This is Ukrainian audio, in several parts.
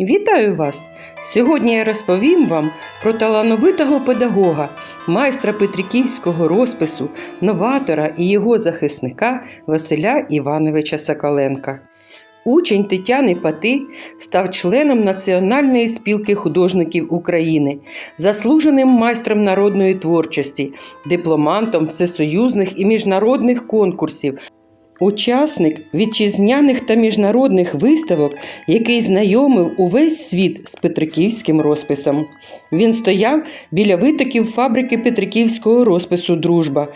Вітаю вас! Сьогодні я розповім вам про талановитого педагога, майстра Петриківського розпису, новатора і його захисника Василя Івановича Соколенка. Учень Тетяни Пати став членом Національної спілки художників України, заслуженим майстром народної творчості, дипломантом всесоюзних і міжнародних конкурсів, Учасник вітчизняних та міжнародних виставок, який знайомив увесь світ з Петриківським розписом. Він стояв біля витоків фабрики Петриківського розпису Дружба.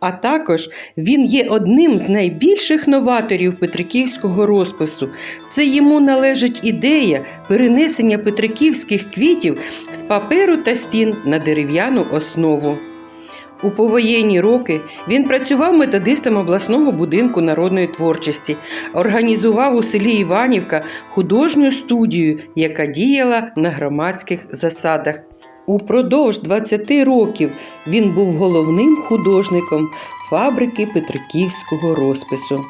А також він є одним з найбільших новаторів Петриківського розпису. Це йому належить ідея перенесення петриківських квітів з паперу та стін на дерев'яну основу. У повоєнні роки він працював методистом обласного будинку народної творчості, організував у селі Іванівка художню студію, яка діяла на громадських засадах. Упродовж 20 років він був головним художником фабрики Петриківського розпису.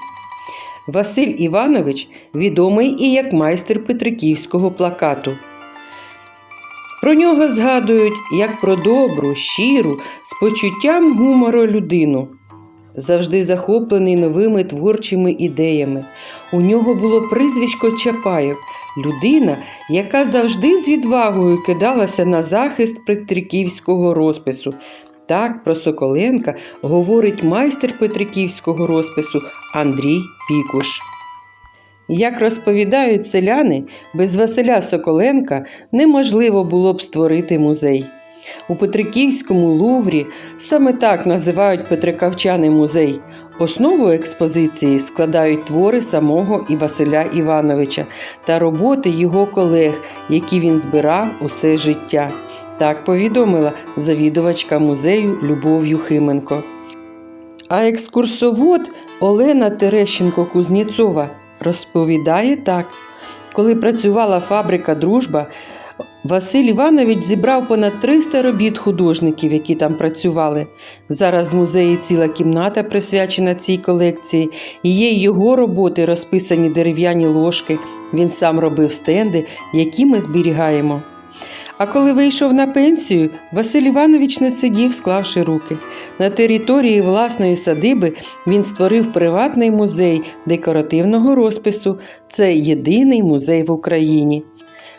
Василь Іванович відомий і як майстер Петриківського плакату. Про нього згадують як про добру, щиру, з почуттям гумору людину. Завжди захоплений новими творчими ідеями. У нього було прізвисько Чапаєв, людина, яка завжди з відвагою кидалася на захист Петриківського розпису. Так про Соколенка говорить майстер Петриківського розпису Андрій Пікуш. Як розповідають селяни, без Василя Соколенка неможливо було б створити музей. У Петриківському Луврі саме так називають Петрикавчаний музей. Основу експозиції складають твори самого і Василя Івановича та роботи його колег, які він збирав усе життя. Так повідомила завідувачка музею Любов Юхименко. А екскурсовод Олена Терещенко-Кузнєцова розповідає так: коли працювала фабрика Дружба, Василь Іванович зібрав понад 300 робіт художників, які там працювали. Зараз в музеї ціла кімната присвячена цій колекції. І є його роботи, розписані дерев'яні ложки. Він сам робив стенди, які ми зберігаємо. А коли вийшов на пенсію, Василь Іванович не сидів, склавши руки. На території власної садиби він створив приватний музей декоративного розпису. Це єдиний музей в Україні.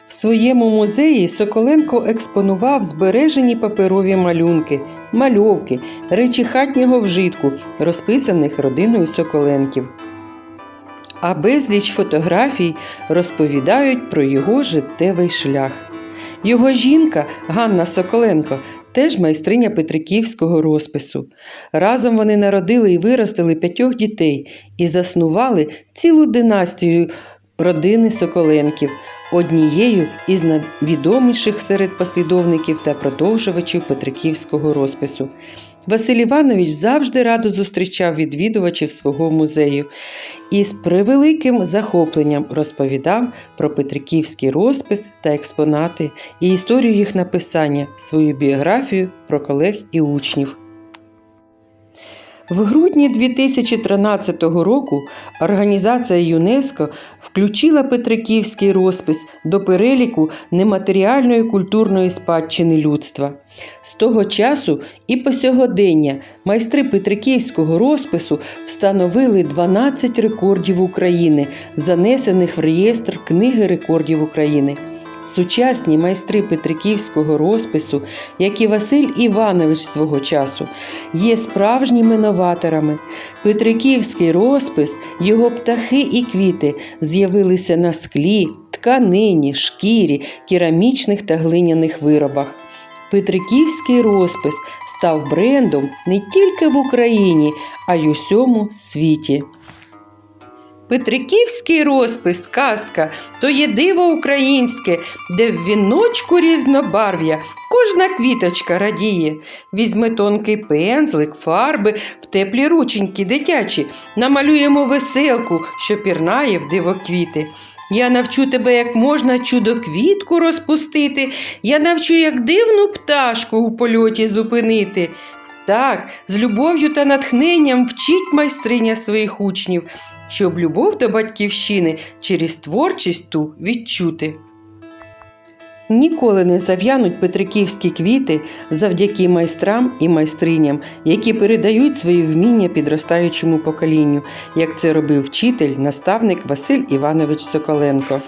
В своєму музеї Соколенко експонував збережені паперові малюнки, мальовки, речі хатнього вжитку, розписаних родиною Соколенків. А безліч фотографій розповідають про його життєвий шлях. Його жінка Ганна Соколенко теж майстриня Петриківського розпису. Разом вони народили і виростили п'ятьох дітей і заснували цілу династію родини Соколенків, однією із найвідоміших серед послідовників та продовжувачів Петриківського розпису. Василь Іванович завжди радо зустрічав відвідувачів свого музею і з превеликим захопленням розповідав про Петриківський розпис та експонати і історію їх написання, свою біографію про колег і учнів. В грудні 2013 року організація ЮНЕСКО включила Петриківський розпис до переліку нематеріальної культурної спадщини людства. З того часу і по сьогодення майстри Петриківського розпису встановили 12 рекордів України, занесених в реєстр Книги рекордів України. Сучасні майстри Петриківського розпису, як і Василь Іванович свого часу, є справжніми новаторами. Петриківський розпис, його птахи і квіти з'явилися на склі, тканині, шкірі, керамічних та глиняних виробах. Петриківський розпис став брендом не тільки в Україні, а й усьому світі. Петриківський розпис, казка то є диво українське, де в віночку різнобарв'я кожна квіточка радіє. Візьми тонкий пензлик, фарби в теплі рученьки дитячі, намалюємо веселку, що пірнає в дивоквіти. Я навчу тебе, як можна чудо-квітку розпустити, я навчу, як дивну пташку у польоті зупинити. Так, з любов'ю та натхненням вчить майстриня своїх учнів. Щоб любов до батьківщини через творчість ту відчути. Ніколи не зав'януть петриківські квіти завдяки майстрам і майстриням, які передають свої вміння підростаючому поколінню, як це робив вчитель, наставник Василь Іванович Соколенко.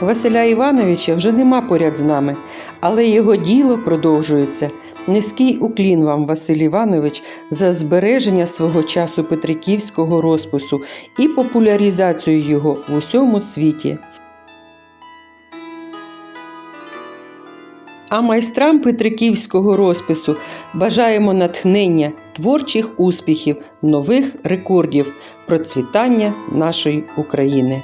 Василя Івановича вже нема поряд з нами, але його діло продовжується. Низький уклін вам, Василь Іванович, за збереження свого часу петриківського розпису і популяризацію його в усьому світі. А майстрам петриківського розпису бажаємо натхнення, творчих успіхів, нових рекордів, процвітання нашої України.